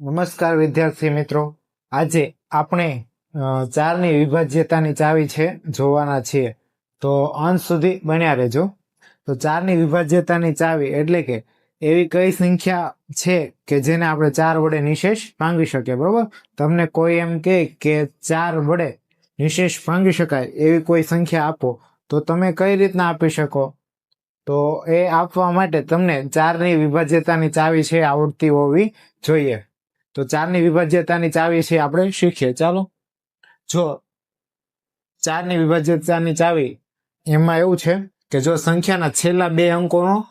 નમસ્કાર વિદ્યાર્થી મિત્રો. આજે આપણે ચારની વિભાજ્યતાની ચાવી છે, જોવાના છીએ. તો અંત સુધી બન્યા રહેજો. તો ચારની વિભાજ્યતાની ચાવી એટલે કે એવી કઈ સંખ્યા છે કે જેને આપણે ચાર વડે નિશેષ માંગી શકીએ, બરોબર? તમને કોઈ એમ કે ચાર વડે નિશેષ ભાંગી શકાય એવી કોઈ સંખ્યા આપો. તો તમે કઈ રીતના આપી શકો? તો એ આપવા માટે તમને ચારની વિભાજ્યતાની ચાવી છે આવડતી હોવી જોઈએ. તો ચારની વિભાજ્યતાની ચાવી છે આપણે શીખીએ. ચાલો. જો ચારની વિભાજ્યતાની ચાવી એમાં એવું છે કે જો સંખ્યાના છેલ્લા બે અંકોનો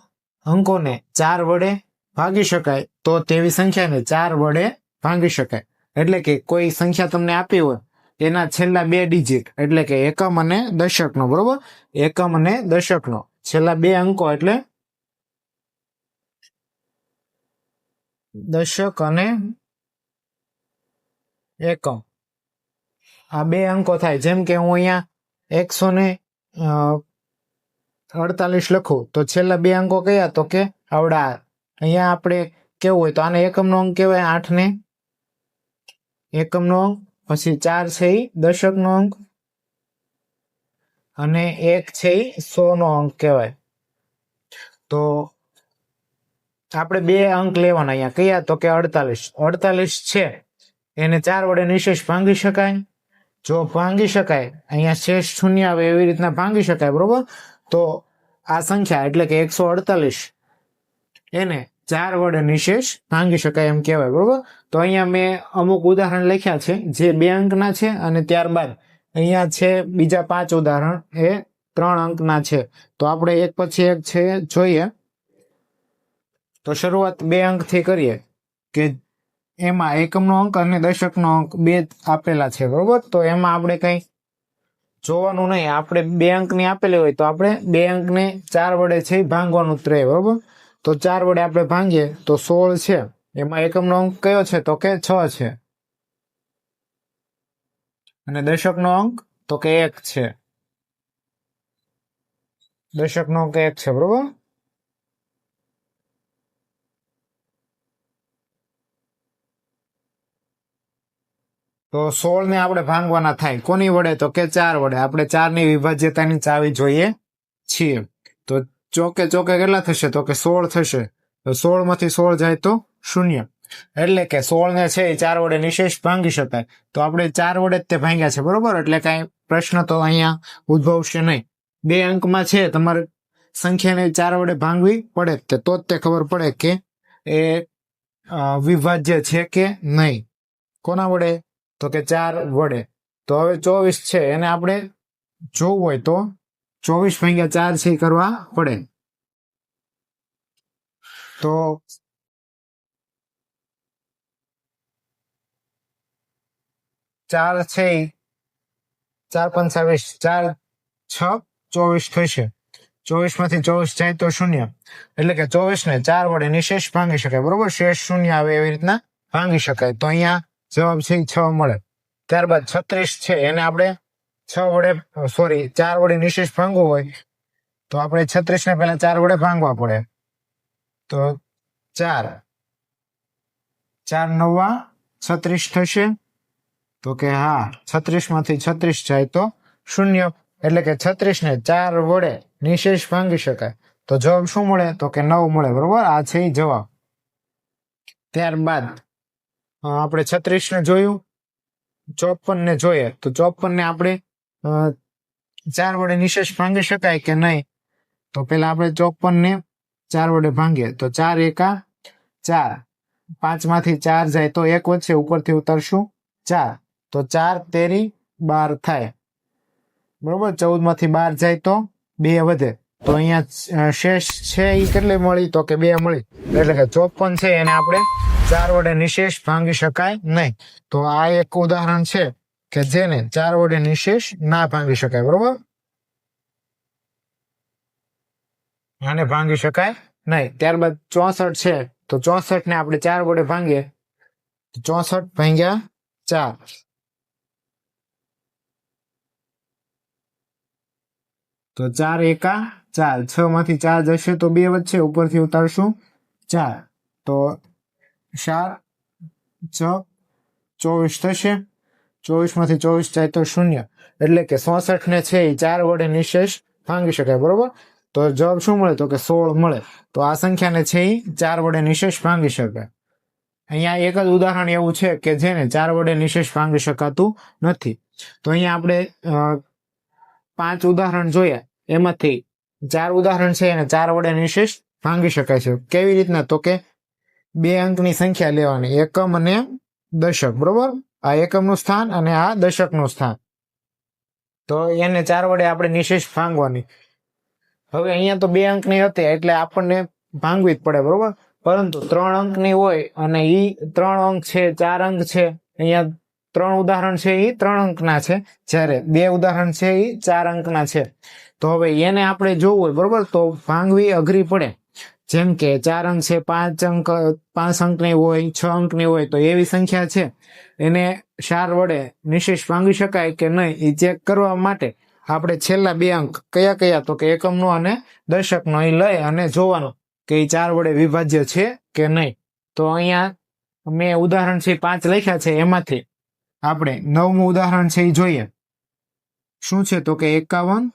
અંકોને ચાર વડે ભાગી શકાય, તો તેવી સંખ્યાને ચાર વડે ભાંગી શકાય. એટલે કે કોઈ સંખ્યા તમને આપી હોય એના છેલ્લા બે ડિજિટ એટલે કે એકમ અને દશકનો, બરોબર? એકમ અને દશકનો. છેલ્લા બે અંકો એટલે દશક અને એકમ. આ બે અંકો થાય. જેમ કે હું અહીંયા એકસો ને અડતાલીસ લખું, તો છેલ્લા બે અંકો કયા? તો કે આવડા. અહીંયા આપણે કેવું હોય તો આને એકમનો અંક કહેવાય? આઠ ને એકમનો અંક? પછી ચાર છે એ દશકનો અંક. અને એક છે એ સો નો અંક કહેવાય. તો આપણે બે અંક લેવાના અહીંયા. કયા? તો કે અડતાલીસ. અડતાલીસ છે. એને ચાર વડે નિશેષ ભાંગી શકાય. જો ભાંગી શકાય, અહીંયા શેષ શૂન્ય આવે એવી રીતના ભાંગી શકાય, બરોબર? તો આ સંખ્યા એટલે કે એકસો અડતાલીસ. એને ચાર વડે નિશેષ ભાંગી શકાય એમ કહેવાય, બરોબર? તો અહીંયા મેં અમુક ઉદાહરણ લખ્યા છે, જે બે અંકના છે અને ત્યારબાદ અહીંયા છે બીજા પાંચ ઉદાહરણ, એ ત્રણ અંકના છે. તો આપણે એક પછી એક છે, જોઈએ. તો શરૂઆત બે અંકથી કરીએ કે એમાં એકમનો અંક અને દશકનો અંક બે આપેલા છે, બરોબર? તો એમાં આપણે કંઈ જોવાનું નહીં. આપણે બે અંકની આપેલી હોય તો આપણે બે અંકને ચાર વડે છે ભાંગવાનું રહે, બરોબર? તો ચાર વડે આપણે ભાંગીએ, તો સોળ છે. એમાં એકમનો અંક કયો છે? તો કે છ છે. અને દશકનો અંક? તો કે એક છે. દશકનો અંક એક છે, બરોબર? તો સોળ ને આપણે ભાંગવાના થાય. કોની વડે? તો કે ચાર વડે. આપણે ચારની વિભાજ્યતાની ચાવી જોઈએ છીએ. તો ચોકે ચોકે કેટલા થશે? તો કે સોળ થશે. તો સોળમાંથી સોળ જાય તો શૂન્ય. એટલે કે સોળ ને છે એ ચાર વડે નિશેષ ભાંગી શકાય. તો આપણે ચાર વડે જ તે ભાંગ્યા છે, બરોબર? એટલે કાંઈ પ્રશ્ન તો અહીંયા ઉદ્ભવશે નહીં. બે અંકમાં છે, તમારે સંખ્યાને ચાર વડે ભાંગવી પડે તે. તો જ તે ખબર પડે કે એ વિભાજ્ય છે કે નહીં. કોના વડે? તો કે ચાર વડે. તો હવે ચોવીસ છે, એને આપણે જોવું હોય તો ચોવીસ ભાગ્યા ચાર છે કરવા પડે. તો ચાર છે ચાર પંચાવીસ, ચાર છ ચોવીસ થશે. ચોવીસમાંથી ચોવીસ જાય તો શૂન્ય. એટલે કે ચોવીસ ને ચાર વડે નિશેષ ભાંગી શકાય. બરોબર? શેષ શૂન્ય આવે એવી રીતના ભાંગી શકાય. તો અહીંયા જવાબ છે છ મળે. ત્યારબાદ છત્રીસ છે, એને આપણે છ વડે સોરી ચાર વડે નિશેષ ભાંગવું હોય, તો આપણે છત્રીસ ને પહેલા ચાર વડે ભાંગવા પડે. તો ચાર. ચાર નવા, છત્રીસ થશે. તો કે હા છત્રીસમાંથી છત્રીસ જાય તો શૂન્ય. એટલે કે છત્રીસ ને ચાર વડે નિશેષ ભાંગી શકાય. તો જવાબ શું મળે? તો કે નવ મળે, બરોબર? આ છે જવાબ. ત્યારબાદ આપણે છત્રીસ ને જોયું. ચોપન ને જોઈએ. તો ચોપન ને આપણે ચાર વડે નિશેષ ભાંગી શકાય કે નહીં? તો પેલા આપણે ચોપન ને ચાર વડે ભાંગીએ. તો ચાર એકા ચાર. પાંચમાંથી ચાર જાય તો એક વધશે. ઉપરથી ઉતરશું ચાર. તો ચાર તેરી બાર થાય. બરોબર? ચૌદમાંથી બાર જાય તો બે વધે. તો અહીંયા શેષ છે એ કેટલી મળી? તો કે બે મળી. એટલે કે ચોપન છે એને આપણે ચાર વડે નિશેષ ભાંગી શકાય નહીં. તો આ એક ઉદાહરણ છે. કે જેને ચાર વડે નિશેષ ના ભાંગી શકાય, બરોબર? આને ભાંગી શકાય નહીં. ત્યારબાદ ચોસઠ છે, તો ચોસઠ ને આપણે ચાર વડે ભાંગીએ. ચોસઠ ભાંગ્યા ચાર. તો ચાર એકા ચાર. છ માંથી ચાર જશે તો બે વચ્ચે ઉપરથી ઉતારશું ચાર. તો ચાર છ ચોવીસ થશે. ચોવીસમાંથી ચોવીસ જાય તો શૂન્ય. એટલે કે ને છે એ ચાર વડે નિશેષ ભાંગી શકાય, બરોબર? તો જવાબ શું મળે? તો કે સોળ મળે. તો આ સંખ્યાને છે એ ચાર વડે નિશેષ ભાંગી શકાય. અહીંયા એક જ ઉદાહરણ એવું છે કે જેને ચાર વડે નિશેષ ભાંગી શકાતું નથી. તો અહીંયા આપણે પાંચ ઉદાહરણ જોયા. એમાંથી ચાર ઉદાહરણ છે એને ચાર વડે નિશેષ ભાંગી શકાય છે. કેવી રીતના? તો કે બે અંકની સંખ્યા લેવાની. એકમ અને દશક, બરોબર? આ એકમનું સ્થાન અને આ દશકનું સ્થાન. તો એને ચાર વડે આપણે નિશેષ ભાંગવાની. હવે અહીંયા તો બે અંકની હતી, એટલે આપણને ભાંગવી જ પડે, બરોબર? પરંતુ ત્રણ અંકની હોય અને એ ત્રણ અંક છે, ચાર અંક છે, અહીંયા ત્રણ ઉદાહરણ છે એ ત્રણ અંકના છે, જ્યારે બે ઉદાહરણ છે એ ચાર અંકના છે. તો હવે એને આપણે જોવું હોય, બરોબર? તો ભાંગવી અઘરી પડે. જેમ કે ચાર અંક છે, પાંચ અંક, પાંચ અંકની હોય, છ અંકની હોય, તો એવી સંખ્યા છે. એને ચાર વડે નિશેષ માંગી શકાય કે નહીં, એ ચેક કરવા માટે આપણે છેલ્લા બે અંક કયા કયા, તો કે એકમનો અને દશકનો, એ લઈ અને જોવાનો કે એ ચાર વડે વિભાજ્ય છે કે નહીં. તો અહીંયા મેં ઉદાહરણ છે પાંચ લખ્યા છે એમાંથી. આપણે નવમું ઉદાહરણ છે એ જોઈએ. શું છે? તો કે એકાવન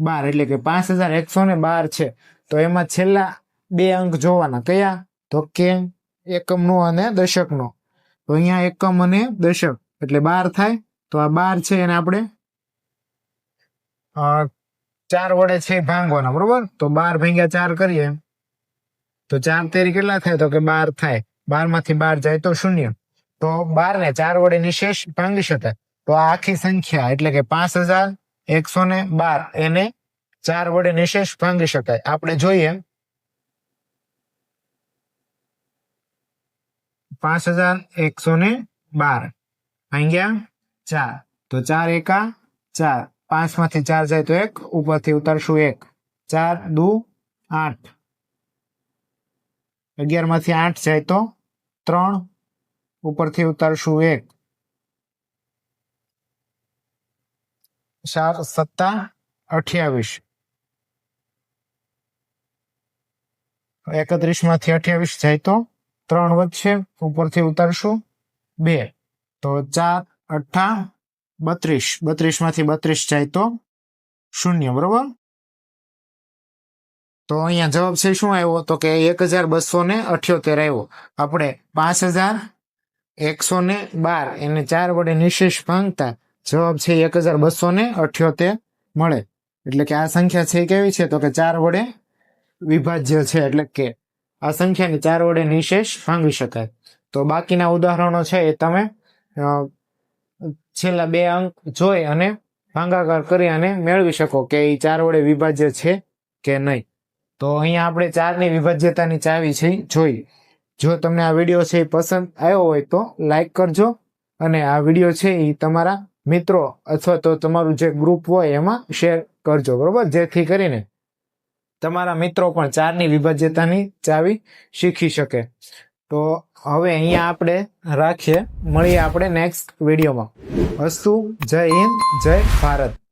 બાર, એટલે કે પાંચ હજાર એકસો ને બાર છે. તો એમાં છેલ્લા બે અંક જોવાના. કયા? તો કે એકમનો અને દશકનો. તો અહીંયા એકમ અને દશક. એટલે બાર થાય. તો આ બાર છે એને આપણે ચાર વડે છે ભાંગવાના, બરોબર? તો બાર ભાંગ્યા ચાર કરીએ તો ચાર તેરી કેટલા થાય? તો કે બાર થાય. બારમાંથી બાર જાય તો શૂન્ય. તો બાર ને ચાર વડે નિશેષ ભાંગી શકાય. તો આ આખી સંખ્યા, એટલે કે પાંચ હજાર એકસો ને બાર એને ચાર વડે નિશેષ ભાંગી શકાય. આપણે જોઈએ પાંચ હજાર એકસો ને બાર. ભાંગ્યા ચાર. તો ચાર એકા, ચાર. પાંચમાંથી ચાર જાય તો એક, ઉપરથી ઉતારશું એક. ચાર, દુ, આઠ. અગિયારમાંથી આઠ જાય તો ત્રણ, ઉપરથી ઉતારશું એક. ચાર, સત્તા, અઠ્યાવીસ. એકત્રીસમાંથી અઠ્યાવીસ જાય તો ત્રણ વધશે ઉપરથી ઉતારશું. બે, તો ચાર, અઠ્ઠા, બત્રીસ. બત્રીસમાંથી બત્રીસ જાય તો શૂન્ય, બરોબર? તો અહીંયા જવાબ છે શું આવ્યો? તો કે એક હજાર બસો ને અઠ્યોતેર આવ્યો. આપણે પાંચ હજાર એકસો ને બાર. એને ચાર વડે નિશેષ ભાંગતા જવાબ છે એક હજાર બસો ને અઠ્યોતેર મળે. એટલે કે આ સંખ્યા છે કેવી છે? તો કે ચાર વડે વિભાજ્ય છે. એટલે કે આ સંખ્યાને ચાર વડે નિશેષ ભાંગી શકાય. તો બાકીના ઉદાહરણો છે એ તમે છેલ્લા બે અંક જોઈ અને ભાંગાકાર કરી અને મેળવી શકો કે એ ચાર વડે વિભાજ્ય છે કે નહીં. તો અહીંયા આપણે ચારની વિભાજ્યતાની ચાવી છે જોઈ. જો તમને આ વીડિયો છે એ પસંદ આવ્યો હોય તો લાઈક કરજો અને આ વીડિયો છે એ તમારા મિત્રો અથવા તો તમારું જે ગ્રુપ હોય એમાં શેર કરજો, બરોબર? જેથી કરીને તમારા મિત્રો પણ ચારની વિભાજ્યતાની ચાવી શીખી શકે. તો હવે અહીંયા આપણે રાખીએ. મળીએ આપણે નેક્સ્ટ વિડીયોમાં અસ્તુ જય હિન્દ, જય ભારત.